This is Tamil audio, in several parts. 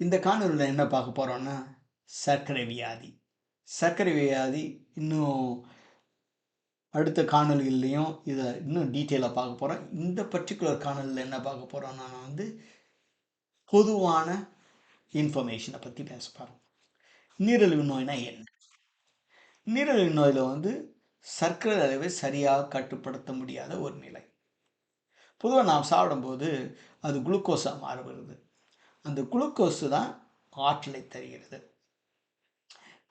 இந்த காணொலியில் என்ன பார்க்க போகிறோன்னா சர்க்கரை வியாதி. சர்க்கரை வியாதி இன்னும் அடுத்த காணொலிகள்லையும் இதை இன்னும் டீட்டெயிலாக பார்க்க போகிறோம் இந்த பர்டிகுலர் காணொலியில் என்ன பார்க்க போகிறோன்னா நான் வந்து பொதுவான இன்ஃபர்மேஷனை பற்றி பேச போகிறோம் நீரிழிவு நோய்னா என்ன? நீரிழிவு நோயில் வந்து சர்க்கரை அளவை சரியாக கட்டுப்படுத்த முடியாத ஒரு நிலை. பொதுவாக நாம் சாப்பிடும்போது அது குளுக்கோஸாக மாறுபடுது. அந்த குளுக்கோஸு தான் ஆற்றலை தருகிறது.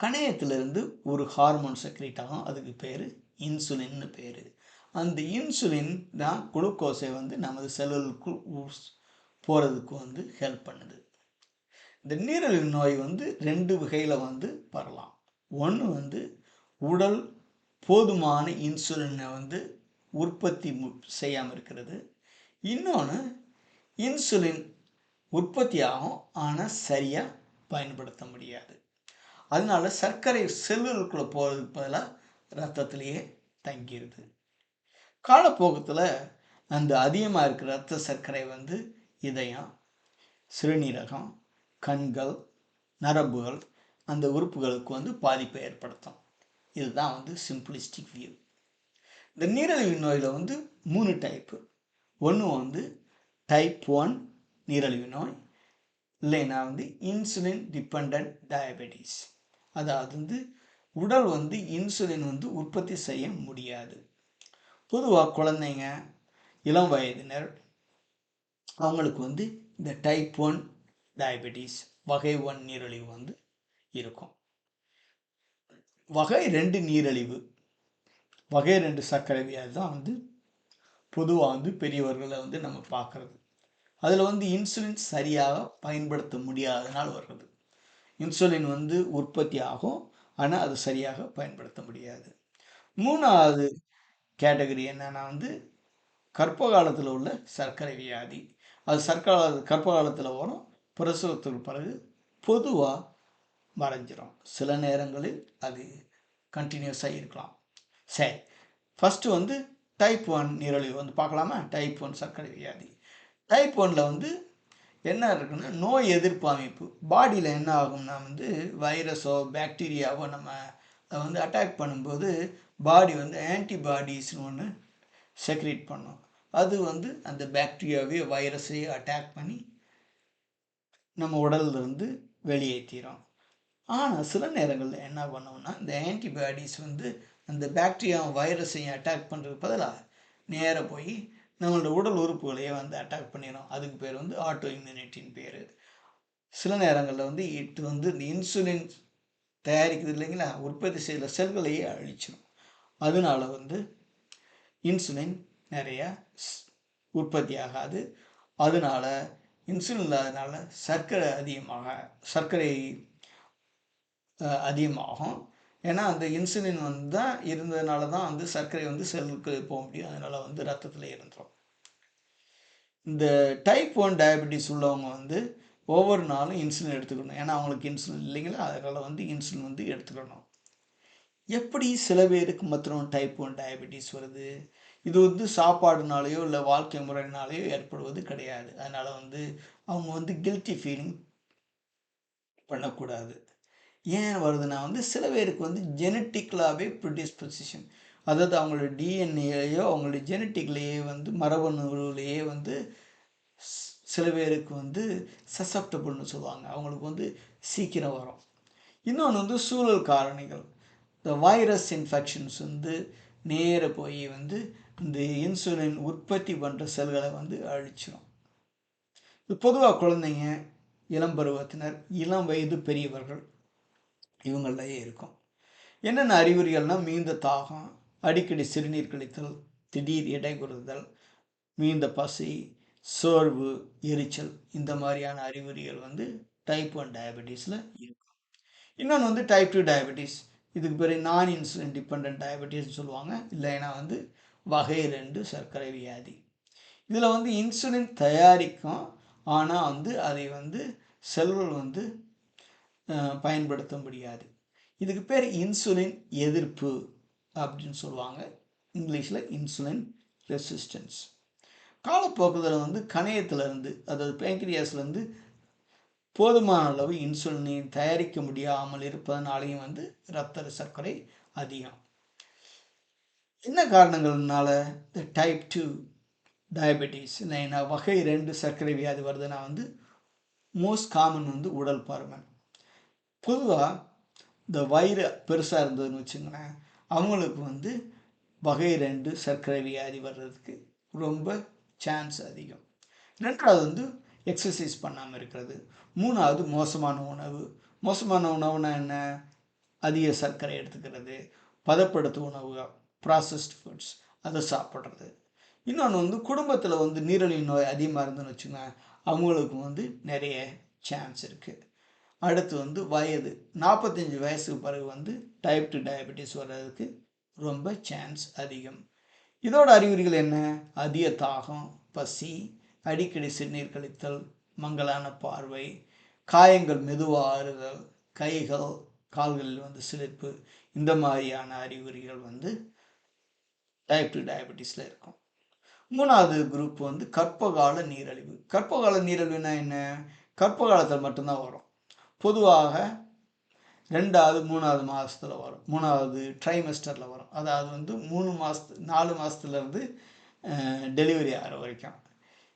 கணையத்திலிருந்து ஒரு ஹார்மோன் செக்ரேட் ஆகும். அதுக்கு பேர் இன்சுலின்னு பேர். அந்த இன்சுலின் தான் குளுக்கோஸை வந்து நமது செல்லுக்கு போகிறதுக்கு வந்து ஹெல்ப் பண்ணுது. இந்த நீரிழிவு நோய் வந்து ரெண்டு வகையில் வந்து வரலாம். ஒன்று வந்து உடல் போதுமான இன்சுலினை வந்து உற்பத்தி செய்யாமல் இருக்கிறது. இன்னொன்று இன்சுலின் உற்பத்தி ஆகும் ஆனால் சரியாக பயன்படுத்த முடியாது. அதனால சர்க்கரை செல்லுக்குள்ளே போகிறதுக்கு பதிலாக ரத்தத்திலேயே தங்கிடுது காலப்போக்கத்தில் அந்த அதிகமாக இருக்கிற ரத்த சர்க்கரை வந்து இதயம் சிறுநீரகம் கண்கள் நரம்புகள் அந்த உறுப்புகளுக்கு வந்து பாதிப்பை ஏற்படுத்தும். இதுதான் வந்து சிம்பிளிஸ்டிக் வியூ. இந்த நீரழிவு நோயில் வந்து மூணு டைப்பு ஒன்று வந்து டைப் ஒன் நீரழிவு நோய் இல்லைன்னா வந்து இன்சுலின் டிபெண்ட் டயபெட்டிஸ் அதாவது வந்து உடல் வந்து இன்சுலின் வந்து உற்பத்தி செய்ய முடியாது. பொதுவாக குழந்தைங்க இளம் வயதினர் அவங்களுக்கு வந்து இந்த டைப் ஒன் டயபெட்டிஸ் வகை ஒன் நீரிழிவு வந்து இருக்கும். வகை ரெண்டு நீரழிவு வகை ரெண்டு சர்க்கரை வியாதி தான் வந்து பொதுவாக வந்து பெரியவர்களை வந்து நம்ம பார்க்குறது. அதில் வந்து இன்சுலின் சரியாக பயன்படுத்த முடியாதனால் வருது. இன்சுலின் வந்து உற்பத்தி ஆகும் ஆனால் அது சரியாக பயன்படுத்த முடியாது. மூணாவது கேட்டகரி என்னென்னா வந்து கற்ப காலத்தில் உள்ள சர்க்கரை வியாதி. அது சர்க்கரை கற்ப காலத்தில் வரும் பிரசவத்துக்கு பிறகு பொதுவாக மறைஞ்சிரும். சில நேரங்களில் அது கண்டினியூஸாக இருக்கலாம். சரி ஃபஸ்ட்டு வந்து டைப் ஒன் நீரழிவு வந்து பார்க்கலாமா? டைப் ஒன் சர்க்கரை வியாதி. டைப் ஒனில் வந்து என்ன இருக்குன்னா நோய் எதிர்ப்பு அமைப்பு. பாடியில் என்ன ஆகும்னா வந்து வைரஸோ பாக்டீரியாவோ நம்ம அதை வந்து அட்டாக் பண்ணும்போது பாடி வந்து ஆன்டிபாடிஸ்னு ஒன்று செக்ரேட் பண்ணும். அது வந்து அந்த பாக்டீரியாவையோ வைரஸையோ அட்டாக் பண்ணி நம்ம உடல்ல இருந்து வெளியேற்றிடும் ஆனால் சில நேரங்களில் என்ன பண்ணோம்னா இந்த ஆன்டிபாடிஸ் வந்து அந்த பாக்டீரியா வைரஸையும் அட்டாக் பண்ணுறதுக்கு பதிலாக நேராக போய் நம்மளோட உடல் உறுப்புகளையே வந்து அட்டாக் பண்ணிடும் அதுக்கு பேர் வந்து ஆட்டோ இம்யூனிட்டின்னு பேர். சில நேரங்களில் வந்து இட்டு வந்து இந்த இன்சுலின் தயாரிக்குது இல்லைங்களா? உற்பத்தி செய்கிற செல்களையே அழிச்சிடும் அதனால வந்து இன்சுலின் நிறையா உற்பத்தி ஆகாது. அதனால இன்சுலின் இல்லாதனால சர்க்கரை அதிகமாக சர்க்கரை அதிகமாகும். ஏன்னா அந்த இன்சுலின் வந்து தான் இருந்ததுனால தான் வந்து சர்க்கரை வந்து செல்லுக்கு போக முடியும். அதனால் வந்து ரத்தத்தில் இருந்துடும் இந்த டைப் ஒன் டயபெட்டிஸ் உள்ளவங்க வந்து ஒவ்வொரு நாளும் இன்சுலின் எடுத்துக்கணும். ஏன்னா அவங்களுக்கு இன்சுலின் இல்லைங்களா? அதனால் வந்து இன்சுலின் வந்து எடுத்துக்கணும். எப்படி சில பேருக்கு மாத்திரம் டைப் ஒன் டயபெட்டிஸ் வருது? இது வந்து சாப்பாடுனாலேயோ இல்லை வாழ்க்கை முறையினாலேயோ ஏற்படுவது கிடையாது. அதனால் வந்து அவங்க வந்து கில்ட்டி ஃபீலிங் பண்ணக்கூடாது. ஏன் வருதுன்னா வந்து சில பேருக்கு வந்து ஜெனட்டிக்கலாகவே ப்ரிடிஸ்பொசிஷன் அதாவது அவங்களோட டிஎன்ஏலையோ அவங்களோட ஜெனட்டிக்லேயே வந்து மரபணுவிலேயே வந்து சில பேருக்கு வந்து சசப்டபுள்னு சொல்லுவாங்க. அவங்களுக்கு வந்து சீக்கிரம் வரும். இன்னொன்று வந்து சூழல் காரணிகள். இந்த வைரஸ் இன்ஃபெக்ஷன்ஸ் வந்து நேர போய் வந்து இந்த இன்சுலின் உற்பத்தி பண்ணுற செல்களை வந்து அழிச்சிடும் இது பொதுவாக குழந்தைங்க இளம் பருவத்தினர் இளம் வயது பெரியவர்கள் இவங்கள்லையே இருக்கும். என்னென்ன அறிகுறிகள்னால் மீந்த தாகம் அடிக்கடி சிறுநீர் கழித்தல் திடீர் இடைகுறுதல் மீந்த பசி சோர்வு எரிச்சல் இந்த மாதிரியான அறிகுறிகள் வந்து டைப் ஒன் டயபெட்டிஸில் இருக்கும். இன்னொன்று வந்து டைப் டூ டயபெட்டிஸ் இதுக்கு பேர் நான் இன்சுலின் டிபெண்ட் டயபெட்டிஸ்னு சொல்லுவாங்க. இல்லைன்னா வந்து வகை ரெண்டு சர்க்கரை வியாதி. இதில் வந்து இன்சுலின் தயாரிக்கும். ஆனால் வந்து அதை வந்து செல்கள் வந்து பயன்படுத்த முடியாது இதுக்கு பேர் இன்சுலின் எதிர்ப்பு அப்படின்னு சொல்லுவாங்க. இங்கிலீஷில் இன்சுலின் ரெசிஸ்டன்ஸ். காலப்போக்கத்தில் வந்து கணையத்திலேருந்து அதாவது பேங்க்ரியாஸ்லேருந்து போதுமான அளவு இன்சுலினை தயாரிக்க முடியாமல் இருப்பதனாலையும் வந்து இரத்த சர்க்கரை அதிகம். என்ன காரணங்கள்னால? இந்த டைப் டூ டயபெட்டிஸ் இல்லைன்னா வகை ரெண்டு சர்க்கரை வியாதி வருதுன்னா வந்து மோஸ்ட் காமன் வந்து உடல் பருமன். பொதுவாக இந்த வயிறு பெருசாக இருந்ததுன்னு வச்சுங்களேன் அவங்களுக்கு வந்து வகை ரெண்டு சர்க்கரை வியாதி வர்றதுக்கு ரொம்ப சான்ஸ் அதிகம். ரெண்டாவது வந்து எக்ஸசைஸ் பண்ணாமல் இருக்கிறது. மூணாவது மோசமான உணவு. மோசமான உணவுனா என்ன? அதிக சர்க்கரை எடுத்துக்கிறது பதப்படுத்த உணவு ப்ராசஸ்ட் ஃபுட்ஸ் அதை சாப்பிட்றது. இன்னொன்று வந்து குடும்பத்தில் வந்து நீரிழிவு நோய் அதிகமாக இருந்துன்னு வச்சுங்க அவங்களுக்கு வந்து நிறைய சான்ஸ் இருக்குது அடுத்து வந்து வயது. நாற்பத்தஞ்சு வயசுக்கு பிறகு வந்து டைப் டு டயபெட்டிஸ் வர்றதுக்கு ரொம்ப சான்ஸ் அதிகம். இதோட அறிகுறிகள் என்ன? அதிக தாகம் பசி அடிக்கடி சிறுநீர் கழித்தல் மங்களான பார்வை காயங்கள் மெதுவாக ஆறுதல் கைகள் கால்களில் வந்து சிலிப்பு இந்த மாதிரியான அறிகுறிகள் வந்து டைப் டு டயபெட்டிஸில் இருக்கும். மூணாவது குரூப் வந்து கற்பகால நீரழிவு. கற்பகால நீரழிவுனா என்ன? கற்ப காலத்தில் மட்டும்தான் வரும். பொதுவாக ரெண்டாவது மூணாவது மாதத்தில் வரும். மூணாவது ட்ரைமஸ்டரில் வரும். அதாவது வந்து மூணு மாதத்து நாலு மாதத்துலேருந்து டெலிவரி ஆகிற வரைக்கும்.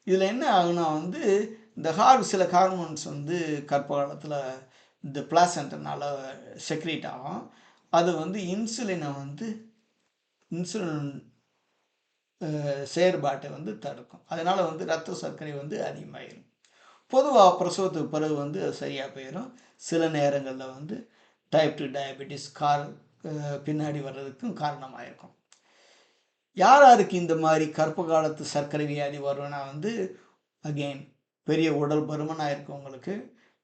இதில் என்ன ஆகுனா வந்து இந்த ஹார் சில ஹார்மோன்ஸ் வந்து கற்ப காலத்தில் இந்த பிளாசன்ட்னால செக்ரேட் ஆகும். அது வந்து இன்சுலினை வந்து இன்சுலின் செயற்பாட்டை வந்து தடுக்கும். அதனால் வந்து ரத்த சர்க்கரை வந்து அதிகமாகிடும் பொதுவாக பிரசவத்துக்கு பிறகு வந்து அது சரியாக போயிடும் சில நேரங்களில் வந்து டைப் டூ டயபெட்டிஸ் கார் பின்னாடி வர்றதுக்கும் காரணமாக இருக்கும் யார் யாருக்கு இந்த மாதிரி கற்ப காலத்து சர்க்கரை வியாதி வரும்னா வந்து அகெயின் பெரிய உடல் பருமனாக இருக்கவங்களுக்கு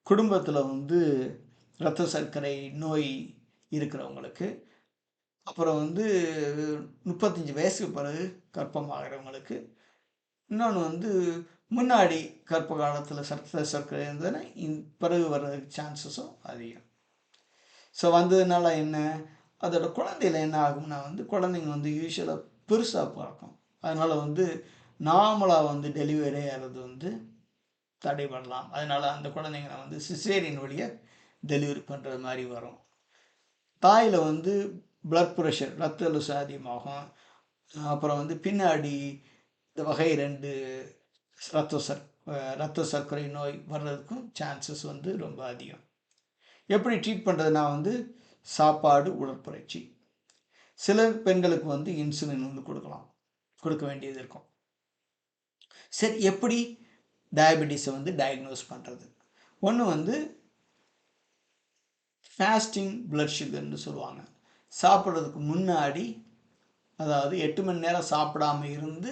குடும்பத்தில் வந்து இரத்த சர்க்கரை நோய் இருக்கிறவங்களுக்கு அப்புறம் வந்து முப்பத்தஞ்சு வயசுக்கு பிறகு கற்பமாகிறவங்களுக்கு இன்னொன்று வந்து முன்னாடி கர்ப்ப காலத்தில் சர்க்கரை சர்க்கரை இருந்ததுன்னா இந் பிறகு வர்றதுக்கு சான்சஸும் அதிகம். ஸோ வந்ததுனால என்ன? அதோட குழந்தையில் என்ன ஆகும்னா வந்து குழந்தைங்க வந்து யூஸ்வலாக பெருசாக பார்க்கும். அதனால் வந்து நார்மலாக வந்து டெலிவரி ஆகிறது வந்து தடைபடலாம். அதனால் அந்த குழந்தைங்களை வந்து சிசேரியன் வழியாக டெலிவரி பண்ணுறது மாதிரி வரும். தாயில் வந்து பிளட் ப்ரெஷர் ரத்த அழுசு அதிகமாகும். அப்புறம் வந்து பின்னாடி இந்த வகை ரெண்டு ரத்த சர் ரத்த சர்க்கரை நோய் வர்றதுக்கும் சான்சஸ் வந்து ரொம்ப அதிகம். எப்படி ட்ரீட் பண்ணுறதுனா வந்து சாப்பாடு உடற்பயிற்சி. சில பெண்களுக்கு வந்து இன்சுலின் வந்து கொடுக்கலாம். கொடுக்க வேண்டியது இருக்கும். சரி எப்படி டயபெட்டிஸை வந்து டயக்னோஸ் பண்ணுறது ஒன்று வந்து ஃபாஸ்டிங் பிளட் சுகர்னு சொல்லுவாங்க. சாப்பிட்றதுக்கு முன்னாடி அதாவது எட்டு மணி நேரம் சாப்பிடாம இருந்து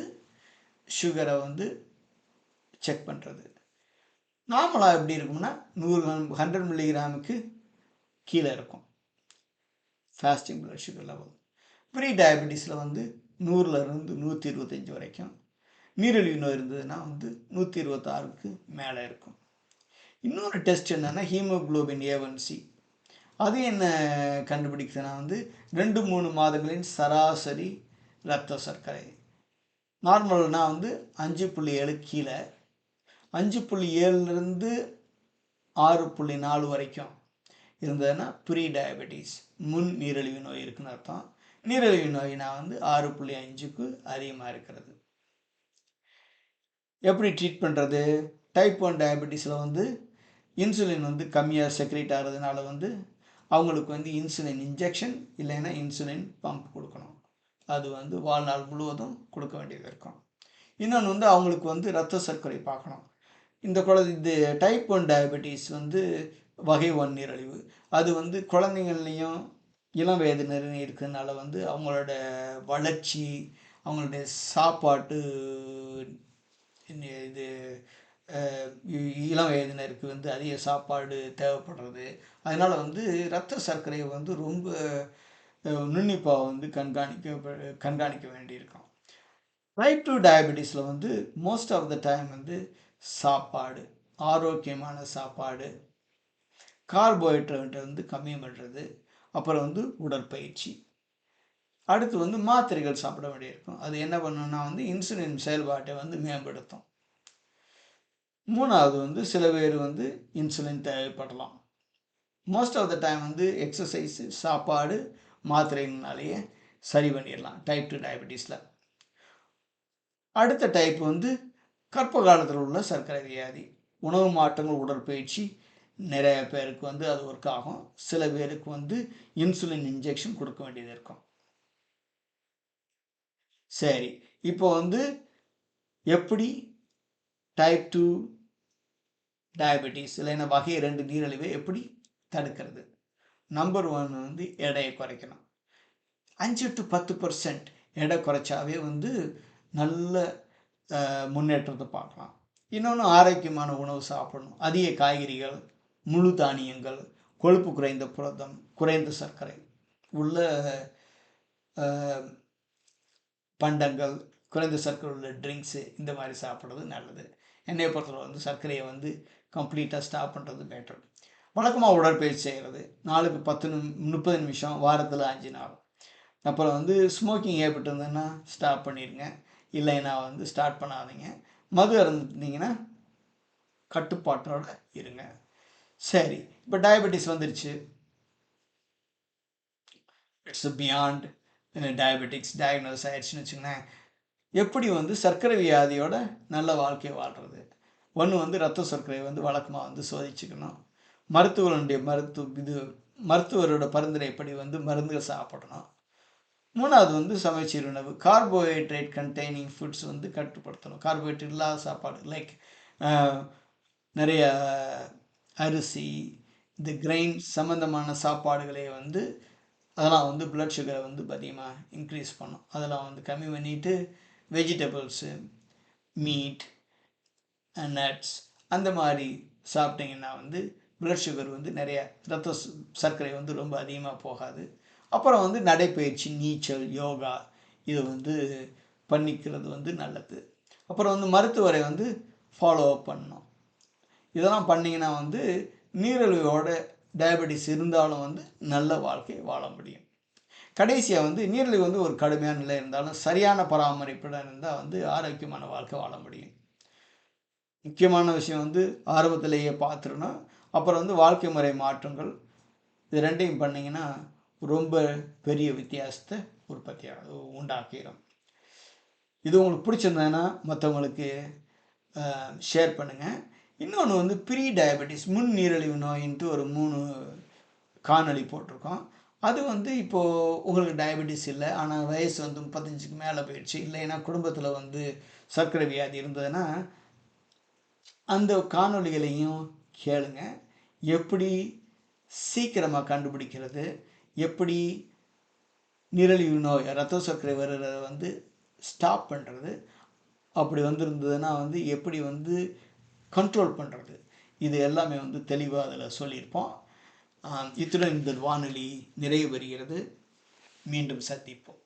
சுகரை வந்து செக் பண்ணுறது நார்மலாக எப்படி இருக்கும்னா நூறு ஹண்ட்ரட் மில்லிகிராமுக்கு கீழே இருக்கும். Fasting blood sugar level pre டயபெட்டிஸில் வந்து நூறுலேருந்து நூற்றி இருபத்தஞ்சி வரைக்கும். நீரிழிவு நோய் இருந்ததுன்னா வந்து நூற்றி இருபத்தாறுக்கு மேலே இருக்கும். இன்னொரு டெஸ்ட் என்னென்னா ஹீமோக்ளோபின் ஏவன்சி அது என்ன கண்டுபிடிக்குதுன்னா வந்து ரெண்டு மூணு மாதங்களின் சராசரி ரத்த சர்க்கரை. நார்மல்னால் வந்து அஞ்சு புள்ளி ஏழு கீழே அஞ்சு புள்ளி ஏழுலேருந்து ஆறு புள்ளி நாலு வரைக்கும் இருந்ததுன்னா ப்ரீ டயபெட்டிஸ் முன் நீரிழிவு நோய் இருக்குன்னு அர்த்தம். நீரிழிவு நோய்னா வந்து ஆறு புள்ளி அஞ்சுக்கு அதிகமாக இருக்கிறது. எப்படி ட்ரீட் பண்ணுறது டைப் ஒன் டயபெட்டிஸில் வந்து இன்சுலின் வந்து கம்மியாக செக்ரேட் ஆகிறதுனால வந்து அவங்களுக்கு வந்து இன்சுலின் இன்ஜெக்ஷன் இல்லைன்னா இன்சுலின் பம்ப் கொடுக்கணும். அது வந்து வாழ்நாள் முழுவதும் கொடுக்க வேண்டியது இருக்கும். இன்னொன்று வந்து அவங்களுக்கு வந்து ரத்த சர்க்கரை பார்க்கணும். இந்த குழந்தை இந்த டைப் ஒன் டயபெட்டிஸ் வந்து வகை ஒன் நீரழிவு. அது வந்து குழந்தைங்கள்லேயும் இளம் வயதினரும் இருக்கிறதுனால வந்து அவங்களோட வளர்ச்சி அவங்களுடைய சாப்பாட்டு இது இளம் வயதினருக்கு வந்து அதிக சாப்பாடு தேவைப்படுறது. அதனால் வந்து இரத்த சர்க்கரையை வந்து ரொம்ப நுண்ணிப்பாக வந்து கண்காணிக்க கண்காணிக்க வேண்டியிருக்கும். டைப் டூ டயபெட்டிஸில் வந்து மோஸ்ட் ஆஃப் த டைம் வந்து சாப்பாடு ஆரோக்கியமான சாப்பாடு. கார்போஹைட்ரேட்டை வந்து கம்மி பண்ணுறது அப்புறம் வந்து உடற்பயிற்சி. அடுத்து வந்து மாத்திரைகள் சாப்பிட வேண்டியிருக்கும். அது என்ன பண்ணுன்னா வந்து இன்சுலின் செயல்பாட்டை வந்து மேம்படுத்தும். மூணாவது வந்து சில பேர் வந்து இன்சுலின் தேவைப்படலாம். மோஸ்ட் ஆஃப் த டைம் வந்து எக்ஸசைஸு சாப்பாடு மாத்திரைனாலேயே சரி பண்ணிடலாம். டைப் டூ டயபெட்டிஸில் அடுத்த டைப் வந்து கற்ப காலத்தில் உள்ள சர்க்கரை வியாதி உணவு மாற்றங்கள் உடற்பயிற்சி நிறைய பேருக்கு வந்து அது ஒர்க் ஆகும். சில பேருக்கு வந்து இன்சுலின் இன்ஜெக்ஷன் கொடுக்க வேண்டியது இருக்கும். சரி இப்போ வந்து எப்படி டைப் டூ டயபெட்டிஸ் இல்லைன்னா வகை ரெண்டு நீரிழிவை எப்படி தடுக்கிறது? நம்பர் ஒன் வந்து எடையை குறைக்கணும். அஞ்சு டு பத்து பர்சன்ட் எடை குறைச்சாவே வந்து நல்ல முன்னேற்றத்தை பார்க்கலாம். இன்னொன்று ஆரோக்கியமான உணவு சாப்பிடணும். அதிக காய்கறிகள் முழு தானியங்கள் கொழுப்பு குறைந்த புரதம் குறைந்த சர்க்கரை உள்ள பண்டங்கள் குறைந்த சர்க்கரை உள்ள ட்ரிங்க்ஸு இந்த மாதிரி சாப்பிட்றது நல்லது. என்னை பொறுத்தவரை வந்து சர்க்கரையை வந்து கம்ப்ளீட்டாக ஸ்டாப் பண்ணுறது பெட்டர் வழக்கமாக உடற்பயிற்சி செய்கிறது நாளுக்கு பத்து நிமி முப்பது நிமிஷம் வாரத்தில் அஞ்சு நாள். அப்புறம் வந்து ஸ்மோக்கிங் ஏற்பட்டு இருந்ததுன்னா ஸ்டாப் பண்ணிடுங்க இல்லைன்னா வந்து ஸ்டார்ட் பண்ணாதீங்க. மது இருந்தீங்கன்னா கட்டுப்பாட்டோட இருங்க. சரி இப்போ டயபெட்டிஸ் வந்துருச்சு. இட்ஸ் பியாண்ட் டயபெட்டிக்ஸ் டயக்னோஸ் ஆயிடுச்சுன்னு வச்சுங்களேன் எப்படி வந்து சர்க்கரை வியாதியோட நல்ல வாழ்க்கையை வாழ்கிறது ஒன்று வந்து ரத்த சர்க்கரை வந்து வழக்கமாக வந்து சோதிச்சுக்கணும். மருத்துவருடைய மருத்துவ இது மருத்துவரோட பரிந்துரைப்படி வந்து மருந்துகள் சாப்பிடணும். மூணாவது வந்து சமைச்சீர் உணவு. கார்போஹைட்ரேட் கண்டெய்னிங் ஃபுட்ஸ் வந்து கட்டுப்படுத்தணும். கார்போஹைட்ரேட் இல்லாத சாப்பாடு. லைக் நிறைய அரிசி இந்த கிரெயின் சம்மந்தமான சாப்பாடுகளை வந்து அதெல்லாம் வந்து பிளட் சுகரை வந்து அதிகமாக இன்க்ரீஸ் பண்ணும். அதெல்லாம் வந்து கம்மி பண்ணிவிட்டு வெஜிடபிள்ஸு மீட் நட்ஸ் அந்த மாதிரி சாப்பிட்டிங்கன்னா வந்து பிளட் சுகர் வந்து நிறைய ரத்த சர்க்கரை வந்து ரொம்ப அதிகமாக போகாது. அப்புறம் வந்து நடைப்பயிற்சி நீச்சல் யோகா இது வந்து பண்ணிக்கிறது வந்து நல்லது. அப்புறம் வந்து மருத்துவரை வந்து ஃபாலோ அப் பண்ணணும். இதெல்லாம் பண்ணிங்கன்னா வந்து நீரிழிவோட டயபெட்டிஸ் இருந்தாலும் வந்து நல்ல வாழ்க்கை வாழ முடியும். கடைசியாக வந்து நீரிழிவு வந்து ஒரு கடுமையான நிலை இருந்தாலும் சரியான பராமரிப்புடன் இருந்தால் வந்து ஆரோக்கியமான வாழ்க்கை வாழ முடியும். முக்கியமான விஷயம் வந்து ஆரம்பத்திலேயே பார்த்துருணும் அப்புறம் வந்து வாழ்க்கை முறை மாற்றங்கள் இது ரெண்டையும் பண்ணிங்கன்னா ரொம்ப பெரிய வித்தியாசத்தை உற்பத்தி உண்டாக்கிடும் இது உங்களுக்கு பிடிச்சிருந்ததுன்னா மற்றவங்களுக்கு ஷேர் பண்ணுங்கள் இன்னொன்று வந்து ப்ரீ டயபெட்டிஸ் முன் நீரிழிவு நோயின்ட்டு ஒரு மூணு காணொளி போட்டிருக்கோம். அது வந்து இப்போது உங்களுக்கு டயபெட்டிஸ் இல்லை ஆனால் வயசு வந்து முப்பத்தஞ்சுக்கு மேலே போயிடுச்சு இல்லைன்னா குடும்பத்தில் வந்து சர்க்கரை வியாதி இருந்ததுன்னா அந்த காணொளிகளையும் கேளுங்க. எப்படி சீக்கிரமாக கண்டுபிடிக்கிறது எப்படி நீரிழிவு நோய் ரத்த சர்க்கரை வருகிறத வந்து ஸ்டாப் பண்ணுறது அப்படி வந்திருந்ததுன்னா வந்து எப்படி வந்து கண்ட்ரோல் பண்ணுறது இது எல்லாமே வந்து தெளிவாக அதில் சொல்லியிருப்போம். இத்துடன் இந்த வானொலி நிறைவு பெறுகிறது. மீண்டும் சந்திப்போம்.